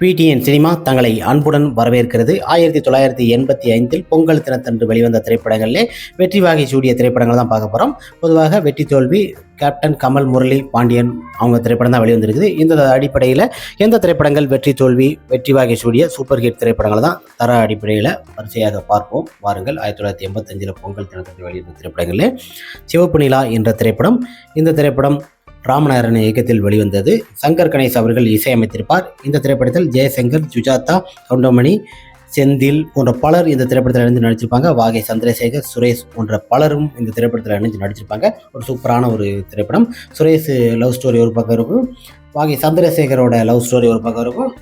PTN cinema தங்களை அன்புடன் வரவேற்கிறது. ஆயிரத்தி தொள்ளாயிரத்தி எண்பத்தி ஐந்தில் பொங்கல் தினத்தன்று வெளிவந்த திரைப்படங்களிலே வெற்றி வாகை சூடிய திரைப்படங்கள் தான் பார்க்க போகிறோம் பொதுவாக வெற்றி தோல்வி கேப்டன் கமல் முரளி பாண்டியன் அவங்க திரைப்படம் தான் வெளிவந்திருக்குது. இந்த அடிப்படையில் எந்த திரைப்படங்கள் வெற்றி தோல்வி வெற்றி வாகை சூடிய சூப்பர் ஹிட் திரைப்படங்கள் தான் தர அடிப்படையில் வரிசையாக பார்ப்போம். வாருங்கள் ஆயிரத்தி தொள்ளாயிரத்தி எண்பத்தஞ்சில் பொங்கல் தினத்தன்று வெளிவந்த திரைப்படங்களில் சிவப்பு நிலா என்ற திரைப்படம். இந்த திரைப்படம் ராமநாயரன் இயக்கத்தில் வெளிவந்தது சங்கர் கணேஷ் அவர்கள் இசையமைத்திருப்பார். இந்த திரைப்படத்தில் ஜெயசங்கர் சுஜாதா கவுண்டமணி செந்தில் போன்ற பலர் இந்த திரைப்படத்தில் இணைந்து நடிச்சிருப்பாங்க. வாகை சந்திரசேகர் சுரேஷ் போன்ற பலரும் இந்த திரைப்படத்தில் இணைஞ்சு நடிச்சிருப்பாங்க. ஒரு சூப்பரான ஒரு திரைப்படம். சுரேஷ் லவ் ஸ்டோரி ஒரு பக்கம் இருக்கும். வாகை சந்திரசேகரோட லவ் ஸ்டோரி ஒரு பக்கம் இருக்கும்.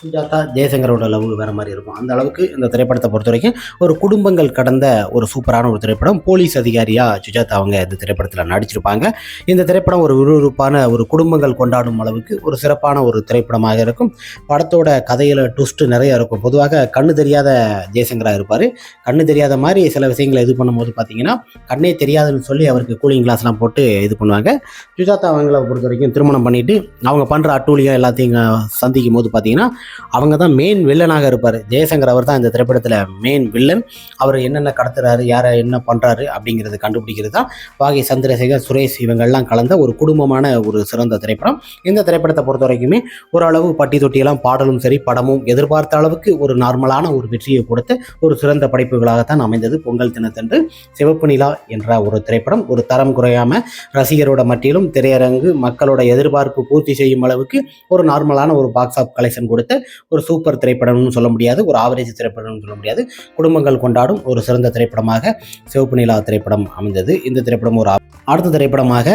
சுஜாதா ஜெயசங்கரோட லவ் வேறு மாதிரி இருக்கும். அந்த அளவுக்கு இந்த திரைப்படத்தை பொறுத்த வரைக்கும் ஒரு குடும்பங்கள் கடந்த ஒரு சூப்பரான ஒரு திரைப்படம். போலீஸ் அதிகாரியாக சுஜாதா அவங்க இந்த திரைப்படத்தில் நடிச்சிருப்பாங்க. இந்த திரைப்படம் ஒரு விறுவிறுப்பான ஒரு குடும்பங்கள் கொண்டாடும் அளவுக்கு ஒரு சிறப்பான ஒரு திரைப்படமாக இருக்கும். படத்தோட கதையில் ட்விஸ்ட் நிறைய இருக்கும். பொதுவாக கண்ணு தெரியாத ஜெயசங்கராக இருப்பார். கண்ணு தெரியாத மாதிரி சில விஷயங்களை இது பண்ணும்போது பார்த்தீங்கன்னா கண்ணே தெரியாதுன்னு சொல்லி அவருக்கு கூலிங் கிளாஸ்லாம் போட்டு இது பண்ணுவாங்க. சுஜாதா அவங்கள பொறுத்த வரைக்கும் திருமணம் பண்ணிட்டு அவங்க பண்ணுற அட்டூழியம் எல்லாத்தையும் சந்திக்கும் போது பார்த்தீங்கன்னா அவங்க தான் மெயின் வில்லனாக இருப்பார். ஜெயசங்கர் அவர் தான் இந்த திரைப்படத்தில் மெயின் வில்லன் அவர் என்னென்ன கடத்துறாரு யாரை என்ன பண்ணுறாரு அப்படிங்கிறது கண்டுபிடிக்கிறது தான் வாகி சந்திரசேகர் சுரேஷ் இவங்கெல்லாம் கலந்த ஒரு குடும்பமான ஒரு சிறந்த திரைப்படம். இந்த திரைப்படத்தை பொறுத்த வரைக்குமே ஓரளவு பட்டி தொட்டியெல்லாம் பாடலும் சரி படமும் எதிர்பார்த்த அளவுக்கு ஒரு நார்மலான ஒரு வெற்றியை கொடுத்து ஒரு சிறந்த படைப்புகளாகத்தான் அமைந்தது பொங்கல் தினத்தன்று. சிவப்பு நிலா என்ற ஒரு திரைப்படம். ஒரு தரம் குறையாம ரசிகரோட மட்டிலும் திரையரங்கு மக்களோட எதிர்பார்ப்பு பூர்த்தி செய்யும் அளவுக்கு ஒரு நார்மலான ஒரு பாக்ஸ் ஆஃப் கலெக்ஷன் கொடுத்து ஒரு சூப்பர் திரைப்படம்னு சொல்ல முடியாது ஒரு ஆவரேஜ் திரைப்படம்னு சொல்ல முடியாது. குடும்பங்கள் கொண்டாடும் ஒரு சிறந்த திரைப்படமாக சிவப்பு நிலா திரைப்படம் அமைந்தது. இந்த திரைப்படம் ஒரு அடுத்த திரைப்படமாக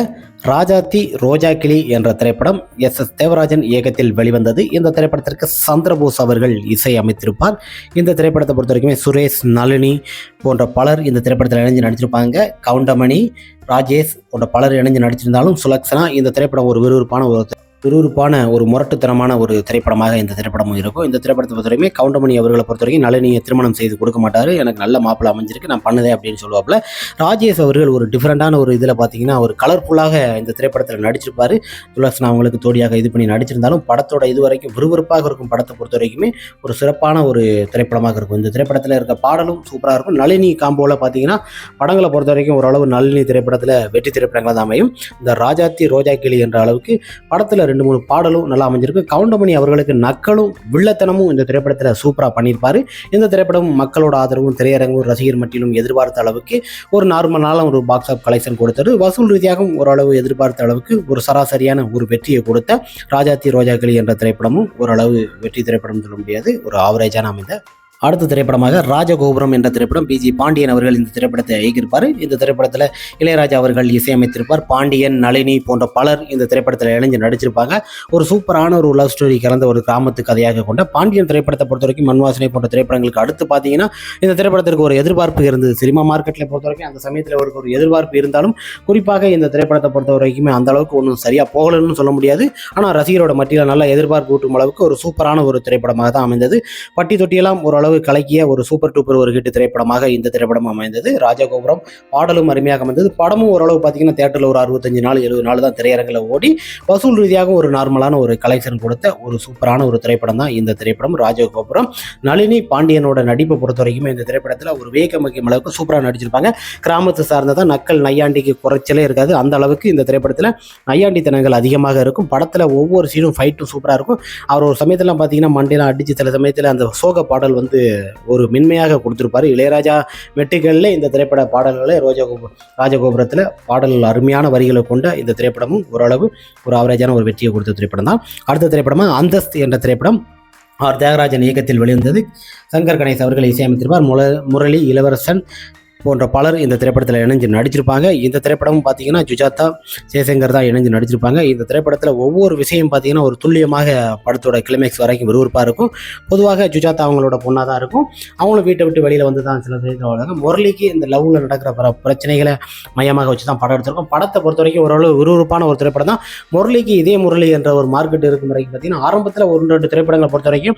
ராஜாத்தி ரோஜா கிளி என்ற திரைப்படம் எஸ். எஸ். தேவராஜன் இயக்கத்தில் வெளிவந்தது. இந்த திரைப்படத்திற்கு சந்திரபோஸ் அவர்கள் இசை அமைத்திருப்பார். இந்த திரைப்படத்தை பொறுத்த வரைக்குமே சுரேஷ் நளினி போன்ற பலர் இந்த திரைப்படத்தில் இணைஞ்சு நடிச்சிருப்பாங்க கவுண்டமணி ராஜேஷ் போன்ற பலர் இணைஞ்சு நடிச்சிருந்தாலும் சுலக்ஷனா இந்த திரைப்படம் ஒரு விறுவிறுப்பான ஒரு விறுவிறுப்பான ஒரு முரட்டுத்தனமான ஒரு திரைப்படமாக இந்த திரைப்படமும் இருக்கும். இந்த திரைப்படத்தை பொறுத்தவரையுமே கவுண்டமணி அவர்களை பொறுத்த வரைக்கும் நளினியை திருமணம் செய்து கொடுக்க மாட்டார். எனக்கு நல்ல மாப்பிள்ள அமைஞ்சிருக்கு நான் பண்ணுதேன் அப்படின்னு சொல்லுவாப்பில். ராஜேஷ் அவர்கள் ஒரு டிஃப்ரெண்டான ஒரு இதில் பார்த்தீங்கன்னா ஒரு கலர்ஃபுல்லாக இந்த திரைப்படத்தில் நடிச்சிருப்பார். துளசனா அவங்களுக்கு தோடியாக இது பண்ணி நடிச்சிருந்தாலும் படத்தோட இது வரைக்கும் விறுவிறுப்பாக இருக்கும் படத்தை பொறுத்த வரைக்குமே ஒரு சிறப்பான ஒரு திரைப்படமாக இருக்கும். இந்த திரைப்படத்தில் இருக்க பாடலும் சூப்பராக இருக்கும். நளினி காம்போவில் பார்த்தீங்கன்னா படங்களை பொறுத்த வரைக்கும் ஓரளவு நளினி திரைப்படத்தில் வெற்றி திரைப்படங்கள் தான் அமையும். இந்த ராஜாத்தி ரோஜா கிளி என்ற அளவுக்கு படத்தில் ரெண்டு மூணு பாடலும் நல்லா அமைஞ்சிருக்கு. கவுண்டமணி அவர்களுக்கு நக்களும் வில்லத்தனமும் இந்த திரைப்படத்தில் சூப்பராக பண்ணியிருப்பார். இந்த திரைப்படம் மக்களோட ஆதரவும் திரையரங்கும் ரசிகர் மட்டிலும் எதிர்பார்த்த அளவுக்கு ஒரு நார்மலான ஒரு பாக்ஸ் ஆஃப் கலெக்ஷன் கொடுத்தது. வசூல் ரீதியாகவும் ஓரளவு எதிர்பார்த்த அளவுக்கு ஒரு சராசரியான ஒரு வெற்றியை கொடுத்த ராஜாத்தி ரோஜாக்களி என்ற திரைப்படமும் ஓரளவு வெற்றி திரைப்படம் சொல்ல முடியாது. ஒரு ஆவரேஜான அமைந்த அடுத்த திரைப்படமாக ராஜகோபுரம் என்ற திரைப்படம் பிஜி பாண்டியன் அவர்கள் இந்த திரைப்படத்தை இயக்கியிருப்பார். இந்த திரைப்படத்தில் இளையராஜா அவர்கள் இசையமைத்திருப்பார். பாண்டியன் நளினி போன்ற பலர் இந்த திரைப்படத்தில் இணைஞ்சு நடிச்சிருப்பாங்க. ஒரு சூப்பரான ஒரு லவ் ஸ்டோரி கலந்த ஒரு கிராமத்து கதையாக கொண்ட பாண்டியன் திரைப்படத்தை பொறுத்த வரைக்கும் மண்வாசனை போன்ற திரைப்படங்களுக்கு அடுத்து பார்த்தீங்கன்னா இந்த திரைப்படத்திற்கு ஒரு எதிர்பார்ப்பு இருந்தது. சினிமா மார்க்கெட்டில் பொறுத்த வரைக்கும் அந்த சமயத்தில் அவருக்கு ஒரு எதிர்பார்ப்பு இருந்தாலும் குறிப்பாக இந்த திரைப்படத்தை பொறுத்த வரைக்குமே அந்த அளவுக்கு ஒன்றும் சரியாக போகலன்னு சொல்ல முடியாது. ஆனால் ரசிகரோட மட்டியில் நல்லா எதிர்பார்ப்பு ஊட்டும் அளவுக்கு ஒரு சூப்பரான ஒரு திரைப்படமாக தான் அமைந்தது. பட்டி தொட்டியெல்லாம் ஓரளவு கலக்கிய ஒரு சூப்பர் டூப்பர் ஒரு ஹிட் திரைப்படமாக இந்த திரைப்படம் அமைந்தது. ராஜகோபுரம் பாடலும் அருமையாக அமைந்தது. படமும் ஓரளவு பார்த்தீங்கன்னா தேட்டரில் ஒரு அறுபத்தஞ்சு நாள் எழுபது நாள் தான் திரையரங்கில் ஓடி வசூல் ரீதியாக ஒரு நார்மலான ஒரு கலெக்ஷன் கொடுத்த ஒரு சூப்பரான ஒரு திரைப்படம் தான் இந்த திரைப்படம். ராஜகோபுரம் நளினி பாண்டியனோட நடிப்பை பொறுத்த வரைக்குமே இந்த திரைப்படத்தில் ஒரு வேகமக்கியம் அளவுக்கு சூப்பராக நடிச்சிருப்பாங்க. கிராமத்து சார்ந்ததான் நக்கல் நையாண்டிக்கு குறைச்சலே இருக்காது. அந்த அளவுக்கு இந்த திரைப்படத்தில் நையாண்டித்தனங்கள் அதிகமாக இருக்கும். படத்தில் ஒவ்வொரு சீனும் ஃபைட்டும் சூப்பராக இருக்கும். அவர் ஒரு சமயத்தில் பார்த்தீங்கன்னா மண்டையெல்லாம் அடிச்சு சில சமயத்தில் அந்த சோக பாடல் வந்து ஒரு மென்மையாக கொடுத்துருப்பாரு. இளையராஜா மெட்டுகளில் இந்த திரைப்பட பாடல்களை ரோஜகோபு ராஜகோபுரத்தில் பாடல் அருமையான வரிகளை கொண்ட இந்த திரைப்படமும் ஓரளவு ஒரு ஆவரேஜான ஒரு வெற்றியை கொடுத்த திரைப்படம் தான். அடுத்த திரைப்படமாக அந்தஸ்து என்ற திரைப்படம் ஆர் தியாகராஜன் இயக்கத்தில் வெளிவந்தது. சங்கர் கணேஷ் அவர்கள் இசையமைத்திருப்பார். முரளி இளவரசன் போன்ற பலர் இந்த திரைப்படத்தில் இணைஞ்சு நடிச்சிருப்பாங்க. இந்த திரைப்படமும் பார்த்தீங்கன்னா சுஜாதா ஜெயசங்கர் தான் இணைஞ்சு நடிச்சிருப்பாங்க. இந்த திரைப்படத்தில் ஒவ்வொரு விஷயம் பார்த்தீங்கன்னா ஒரு துல்லியமாக படத்தோட கிளைமேக்ஸ் வரைக்கும் விறுவிறுப்பாக இருக்கும். பொதுவாக சுஜாதா அவங்களோட பொண்ணாக தான் இருக்கும். அவங்களும் வீட்டை விட்டு வெளியில் வந்து தான் சில பேர் முரளிக்கு இந்த லவ்வில் நடக்கிற பல பிரச்சனைகளை மையமாக வச்சு தான் படம் எடுத்திருக்கோம். படத்தை பொறுத்த வரைக்கும் ஓரளவு விறுவிறுப்பான ஒரு திரைப்படம் தான். முரளிக்கு இதே முரளி என்ற ஒரு மார்க்கெட் இருக்கும் வரைக்கும் பார்த்தீங்கன்னா ஆரம்பத்தில் ஒரு ரெண்டு திரைப்படங்களை பொறுத்த வரைக்கும்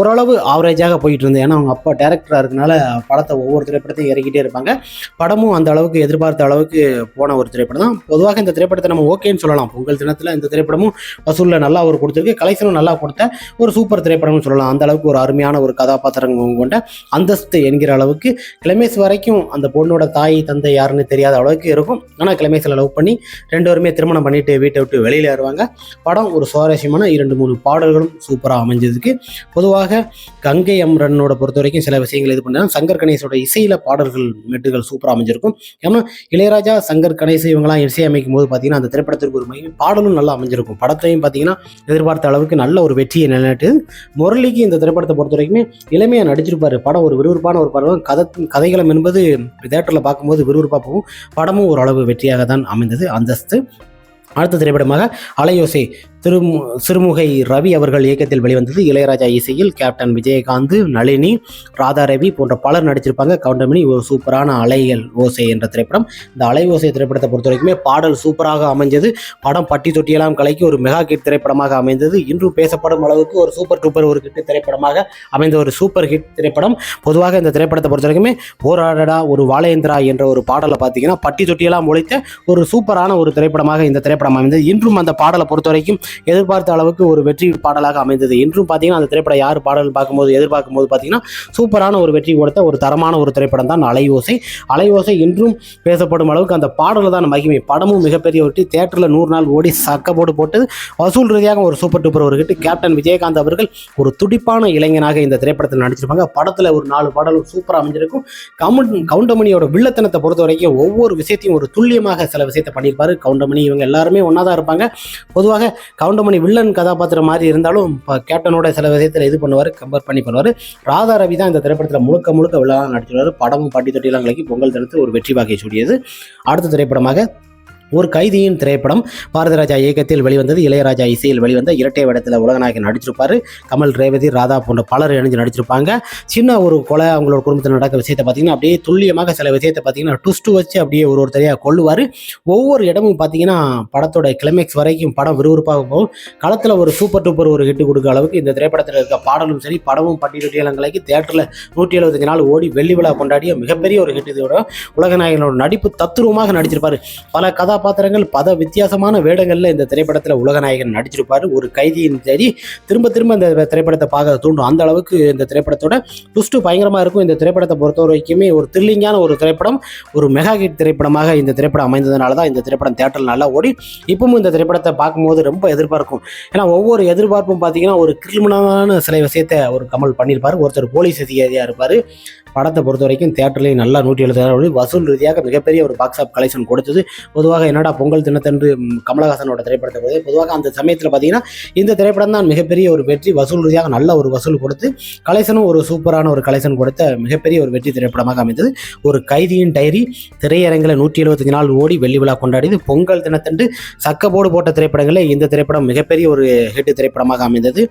ஓரளவு ஆவரேஜாக போயிட்டு இருந்தது. ஏன்னா அவங்க அப்பா டேரக்டராக இருக்கனால படத்தை ஒவ்வொரு திரைப்படத்தையும் இறக்கிட்டே இருப்பாங்க. பண்ணியிருப்பாங்க படமும் அந்த அளவுக்கு எதிர்பார்த்த அளவுக்கு போன ஒரு திரைப்படம் தான். பொதுவாக இந்த திரைப்படத்தை நம்ம ஓகேன்னு சொல்லலாம். பொங்கல் தினத்தில் இந்த திரைப்படமும் வசூலில் நல்லா ஒரு கொடுத்துருக்கு கலெக்ஷனும் நல்லா கொடுத்த ஒரு சூப்பர் திரைப்படம்னு சொல்லலாம். அந்த அளவுக்கு ஒரு அருமையான ஒரு கதாபாத்திரம் கொண்ட அந்தஸ்து என்கிற அளவுக்கு கிளமேஸ் வரைக்கும் அந்த பொண்ணோட தாய் தந்தை யாருன்னு தெரியாத அளவுக்கு இருக்கும். ஆனால் கிளமேஸில் லவ் பண்ணி ரெண்டு பேருமே திருமணம் பண்ணிட்டு வீட்டை விட்டு வெளியில் வருவாங்க. படம் ஒரு சுவாரஸ்யமான இரண்டு மூணு பாடல்களும் சூப்பராக அமைஞ்சதுக்கு. பொதுவாக கங்கை அம்ரனோட பொறுத்த வரைக்கும் சில விஷயங்கள் இது பண்ணாங்க சங்கர் கணேசோட இசையில் பாடல்கள் மெட்டுகள் சூப்பராக அமைஞ்சிருக்கும். ஏன்னா இளையராஜா சங்கர் கணேச இவங்களாம் இசை அமைக்கும் போது பார்த்தீங்கன்னா அந்த திரைப்படத்திற்கு ஒரு மையம் பாடலும் நல்லா அமைஞ்சிருக்கும். படத்தையும் பார்த்தீங்கன்னா எதிர்பார்த்த அளவுக்கு நல்ல ஒரு வெற்றியை நிலைநாட்டு முரளிக்கு இந்த திரைப்படத்தை பொறுத்த வரைக்குமே இளமையாக நடிச்சிருப்பார். படம் ஒரு விறுவிறுப்பான ஒரு படம். கதை கதைகளம் என்பது தேட்டரில் பார்க்கும்போது விறுவிறுப்பாக போகும். படமும் ஓரளவு வெற்றியாக தான் அமைந்தது. அந்தஸ்து. அடுத்த திரைப்படமாக அலையோசை. திருமு சிறுமுகை ரவி அவர்கள் இயக்கத்தில் வெளிவந்தது இளையராஜா இசையில் கேப்டன் விஜயகாந்த் நளினி ராதா ரவி போன்ற பலர் நடிச்சிருப்பாங்க. கவுண்டமணி ஒரு சூப்பரான அலைகள் ஓசை என்ற திரைப்படம். இந்த அலை ஓசை திரைப்படத்தை பொறுத்த வரைக்குமே பாடல் சூப்பராக அமைஞ்சது. படம் பட்டி தொட்டியெல்லாம் கலைக்கு ஒரு மெகா ஹிட் திரைப்படமாக அமைந்தது. இன்றும் பேசப்படும் அளவுக்கு ஒரு சூப்பர் டூப்பர் ஒரு கிட் திரைப்படமாக அமைந்த ஒரு சூப்பர் ஹிட் திரைப்படம். பொதுவாக இந்த திரைப்படத்தை பொறுத்த வரைக்குமே போராடடா ஒரு வாழேந்திரா என்ற ஒரு பாடலை பார்த்தீங்கன்னா பட்டி தொட்டியெல்லாம் உழைத்த ஒரு சூப்பரான ஒரு திரைப்படமாக இந்த திரைப்படம் அமைந்தது. இன்றும் அந்த பாடலை பொறுத்த வரைக்கும் எதிர்பார்த்த அளவுக்கு ஒரு வெற்றி பாடலாக அமைந்தது. இன்றும் பார்த்தீங்கன்னா அந்த திரைப்படம் யார் பாடல் பார்க்கும்போது எதிர்பார்க்கும் போது பார்த்தீங்கன்னா சூப்பரான ஒரு வெற்றி கொடுத்த ஒரு தரமான ஒரு திரைப்படம் தான் அலையோசை. அலையோசை இன்றும் பேசப்படும் அளவுக்கு அந்த பாடல் தான் மகிமை. படமும் மிகப்பெரிய வெற்றி. தேட்டரில் நூறு நாள் ஓடி சக்க போட்டு போட்டு வசூல் ரீதியாக ஒரு சூப்பர் டூப்பர் ஒரு ஹிட் கேப்டன் விஜயகாந்த் அவர்கள் ஒரு துடிப்பான இளைஞனாக இந்த திரைப்படத்தில் நடிச்சிருப்பாங்க. படத்தில் ஒரு நாலு பாடலும் சூப்பராக அமைஞ்சிருக்கும். கவுண்ட் கவுண்டமணியோட வில்லத்தனத்தை பொறுத்த வரைக்கும் ஒவ்வொரு விஷயத்தையும் ஒரு துல்லியமாக சில விஷயத்தை பண்ணியிருப்பாரு. கவுண்டமணி இவங்க எல்லாருமே ஒன்றா தான் இருப்பாங்க. பொதுவாக கவுண்டமணி வில்லன் கதாபாத்திரம் மாதிரி இருந்தாலும் இப்போ கேப்டனோட சில விஷயத்தில் இது பண்ணுவார் கம்பேர் பண்ணி பண்ணுவார். ராதா ரவி தான் இந்த திரைப்படத்தில் முழுக்க முழுக்க விழா நடிச்சிருவார் படமும் பட்டி தொட்டிலாம் கலக்கி பொங்கல் தடுத்து ஒரு வெற்றி வாக்கை சூடியது. அடுத்த திரைப்படமாக ஒரு கைதியின் திரைப்படம் பாரதிராஜா இயக்கத்தில் வெளிவந்தது இளையராஜா இசையில் வெளிவந்த இரட்டை வேடத்தில் உலகநாயகன் நடிச்சிருப்பாரு. கமல் ரேவதி ராதா போன்ற பலர் இணைஞ்சு நடிச்சிருப்பாங்க. சின்ன ஒரு கொலை அவங்களோட குடும்பத்தில் நடக்கிற விஷயத்தை பார்த்தீங்கன்னா அப்படியே துல்லியமாக சில விஷயத்தை பார்த்தீங்கன்னா டுஸ்ட்டு வச்சு அப்படியே ஒரு ஒருத்தரையாக கொள்ளுவார் ஒவ்வொரு இடமும் பார்த்தீங்கன்னா படத்தோட கிளைமேக்ஸ் வரைக்கும் படம் விறுவிறுப்பாக போகும். களத்தில் ஒரு சூப்பர் டூப்பர் ஒரு ஹிட் கொடுக்க அளவுக்கு இந்த திரைப்படத்தில் இருக்க பாடலும் சரி படமும் பட்டியலங்களைக்கு தேட்டரில் நூற்றி எழுபத்தஞ்சு நாள் ஓடி வெள்ளி விழா கொண்டாடிய மிகப்பெரிய ஒரு ஹிட் இதோட உலகநாயகனோட நடிப்பு தத்துருவமாக நடிச்சிருப்பார். பல கதாபாத்திரங்கள் பல வித்தியாசமான வேடங்களில் இந்த திரைப்படத்தில் உலகநாயகன் நடிச்சிருப்பார். ஒரு கைதியின் சரி திரும்ப திரும்ப இந்த திரைப்படத்தை பார்க்க தூண்டும். அந்த அளவுக்கு இந்த திரைப்படத்தோட டுஸ்ட்டு பயங்கரமாக இருக்கும். இந்த திரைப்படத்தை பொறுத்த வரைக்குமே ஒரு த்ரில்லிங்கான ஒரு திரைப்படம் ஒரு மெகா ஹிட் திரைப்படமாக இந்த திரைப்படம் அமைந்ததுனால தான் இந்த திரைப்படம் தேட்டரில் நல்லா ஓடி இப்பவும் இந்த திரைப்படத்தை பார்க்கும்போது ரொம்ப எதிர்பார்க்கும். ஏன்னா ஒவ்வொரு எதிர்பார்ப்பும் பார்த்தீங்கன்னா ஒரு கிரிமினலான சில விஷயத்தை ஒரு கமல் பண்ணியிருப்பார். ஒருத்தர் போலீஸ் அதிகாரியாக இருப்பார். படத்தை பொறுத்த வரைக்கும் தேட்டர்லேயும் நல்லா நூற்றி எழுபது வசூல் ரீதியாக மிகப்பெரிய ஒரு பாக்ஸ் ஆஃப் கலெக்ஷன் கொடுத்தது. பொதுவாக என்னடா பொங்கல் தினத்தன்று கமலஹாசனோட திரைப்படத்தை பொறுத்து பொதுவாக அந்த சமயத்தில் பார்த்தீங்கன்னா இந்த திரைப்படம் தான் மிகப்பெரிய ஒரு வெற்றி வசூல் ரீதியாக நல்ல ஒரு வசூல் கொடுத்து கலெக்ஷனும் ஒரு சூப்பரான ஒரு கலெக்ஷன் கொடுத்த மிகப்பெரிய ஒரு வெற்றி திரைப்படமாக அமைந்தது. ஒரு கைதியின் டைரி திரையரங்கில் நூற்றி எழுபத்தஞ்சு நாள் ஓடி வெள்ளி விழா கொண்டாடியது. பொங்கல் தினத்தன்று சக்கப்போடு போட்ட திரைப்படங்களே இந்த திரைப்படம் மிகப்பெரிய ஒரு ஹிட் திரைப்படமாக அமைந்தது.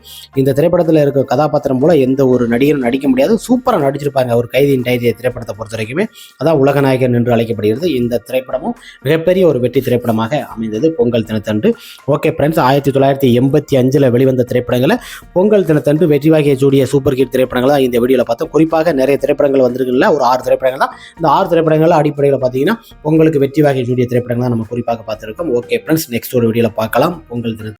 இந்த திரைப்படத்தில் இருக்க கதாபாத்திரம் போல எந்த ஒரு நடிகரும் நடிக்க முடியாது. சூப்பராக நடிச்சிருப்பாங்க ஒரு கைதியின் டைரி திரைப்படத்தை பொறுத்த வரைக்குமே அதான் உலகநாயகன் என்று அழைக்கப்படுகிறது. இந்த திரைப்படமும் மிகப்பெரிய ஒரு வெற்றி திரைப்படமாக அமைந்தது பொங்கல் தினத்தன்று. ஓகே ஃப்ரெண்ட்ஸ் ஆயிரத்தி தொள்ளாயிரத்தி எண்பத்தி அஞ்சில் வெளிவந்த திரைப்படங்களை பொங்கல் தினத்தன்று வெற்றி வாகிய சூடிய சூப்பர் ஹிட் திரைப்படங்களை தான் இந்த வீடியோவில் பார்த்தோம். குறிப்பாக நிறைய திரைப்படங்கள் வந்திருக்குல்ல ஒரு ஆறு திரைப்படங்கள் தான். இந்த ஆறு திரைப்படங்கள் அடிப்படையில் பார்த்தீங்கன்னா பொங்கலுக்கு வெற்றி வாகிய சூடிய திரைப்படங்கள் தான் நம்ம குறிப்பாக பார்த்துருக்கோம். ஓகே ஃப்ரெண்ட்ஸ் நெக்ஸ்ட் ஒரு வீடியோவில் பார்க்கலாம். பொங்கல் தின